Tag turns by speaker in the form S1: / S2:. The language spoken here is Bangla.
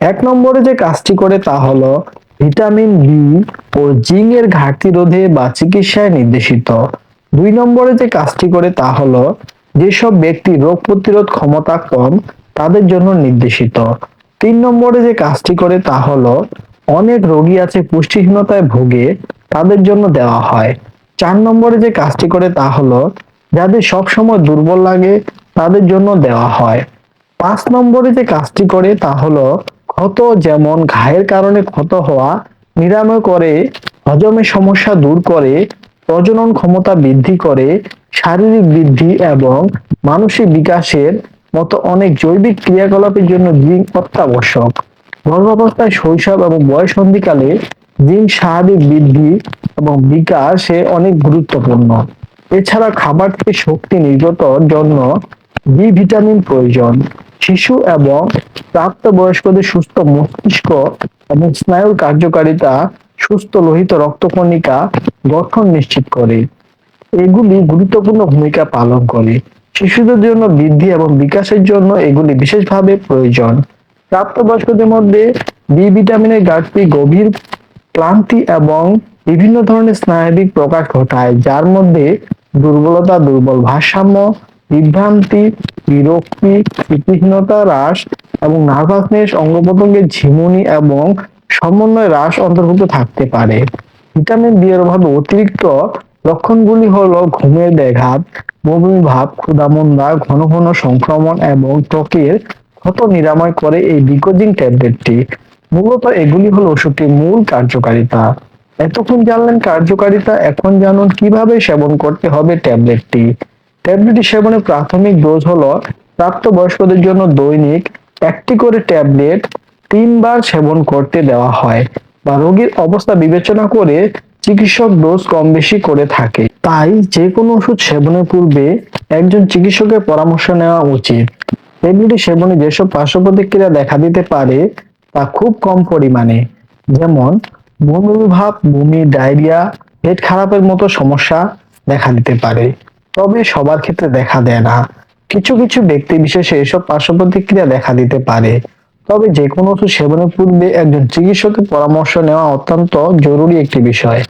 S1: এক নম্বরে যে কাজটি করে তা হলো ভিটামিন বি ও জিং এর ঘাটতি রোধে বা চিকিৎসায় নির্দেশিত। দুই নম্বরে যে কাজটি করে তা হলো যেসব ব্যক্তি রোগ প্রতিরোধ ক্ষমতা কম, তাদের জন্য নির্দেশিত। তিন নম্বরে যে কাজটি করে তা হলো অনেক রোগী আছে পুষ্টিহীনতায় ভোগে, তাদের জন্য দেওয়া হয়। চার নম্বরে যে কাজটি করে তা হলো যাদের সবসময় দুর্বল লাগে, তাদের জন্য দেওয়া হয়। পাঁচ নম্বরে যে কাজটি করে তা হলো ক্ষত যেমন ঘায়ের কারণে ক্ষত হওয়া, নিরাময় করে হজমের সমস্যা দূর করে, প্রজনন ক্ষমতা বৃদ্ধি করে, শারীরিক বৃদ্ধি এবং মানসিক বিকাশের মতো অনেক জৈবিক ক্রিয়াকলাপের জন্য জিঙ্ক অত্যাবশ্যক। গর্ভাবস্থায় শৈশব এবং বয়সন্ধিকালে জিঙ্ক স্বাভাবিক বৃদ্ধি এবং বিকাশে অনেক গুরুত্বপূর্ণ। এছাড়া খাবার থেকে শক্তি নির্গতর জন্য বি ভিটামিন প্রয়োজন। শিশু এবং প্রাপ্তবয়স্কদের সুস্থ মস্তিষ্ক এবং স্নায়ুর কার্যকারিতা, সুস্থ লোহিত রক্তকণিকা গঠন নিশ্চিত করে। এগুলি গুরুত্বপূর্ণ ভূমিকা পালন করে। শিশুদের জন্য বৃদ্ধি এবং বিকাশের জন্য এগুলি বিশেষভাবে প্রয়োজন। প্রাপ্তবয়স্কদের মধ্যে বি ভিটামিনের ঘাটতি গভীর, ক্লান্তি এবং বিভিন্ন ধরনের স্নায়বিক প্রকাশ ঘটায়, যার মধ্যে দুর্বলতা, দুর্বল ভারসাম্য, বিভ্রান্তি, বিরক্তি স্মৃতিহীনতা হ্রাস এবং নার্ভাসনেস অঙ্গ প্রত্যঙ্গের ঝিমুনি এবং সমন্বয় হ্রাস অন্তর্ভুক্ত থাকতে পারে। ভিটামিন বি এর অভাবে অতিরিক্ত লক্ষণগুলি হলো ঘুমের ব্যাঘাত, বমি ভাব ক্ষুধামন্দা ঘন ঘন সংক্রমণ এবং ত্বকের ক্ষত নিরাময় করে এই বিকোজিং ট্যাবলেটটি। মূলত এগুলি হলো ওষুধটির মূল কার্যকারিতা। এতক্ষণ জানলেন কার্যকারিতা, এখন জানুন কীভাবে সেবন করতে হবে ট্যাবলেটটি। ট্যাবলেটটি সেবনের প্রাথমিক ডোজ হলো প্রাপ্তবয়স্কদের জন্য দৈনিক একটি করে ট্যাবলেট তিনবার সেবন করতে দেওয়া হয় বা রোগীর অবস্থা বিবেচনা করে চিকিৎসক ডোজ কম বেশি করে থাকে। তাই যে কোনো ওষুধ সেবনের পূর্বে একজন চিকিৎসকের পরামর্শ নেওয়া উচিত। ট্যাবলেটটি সেবনে যেসব পার্শ্ব প্রতিক্রিয়া দেখা দিতে পারে তা খুব কম পরিমাণে, যেমন বমি ভাব বমি, ডায়রিয়া, পেট খারাপের মতো সমস্যা দেখা দিতে পারে। তবে সবার ক্ষেত্রে দেখা দেয় না। কিছু কিছু ব্যক্তি বিশেষে এসব পার্শ্ব প্রতিক্রিয়া দেখা দিতে পারে। তবে যে কোনো ওষুধ সেবনের পূর্বে একজন চিকিৎসকের পরামর্শ নেওয়া অত্যন্ত জরুরি একটি বিষয়।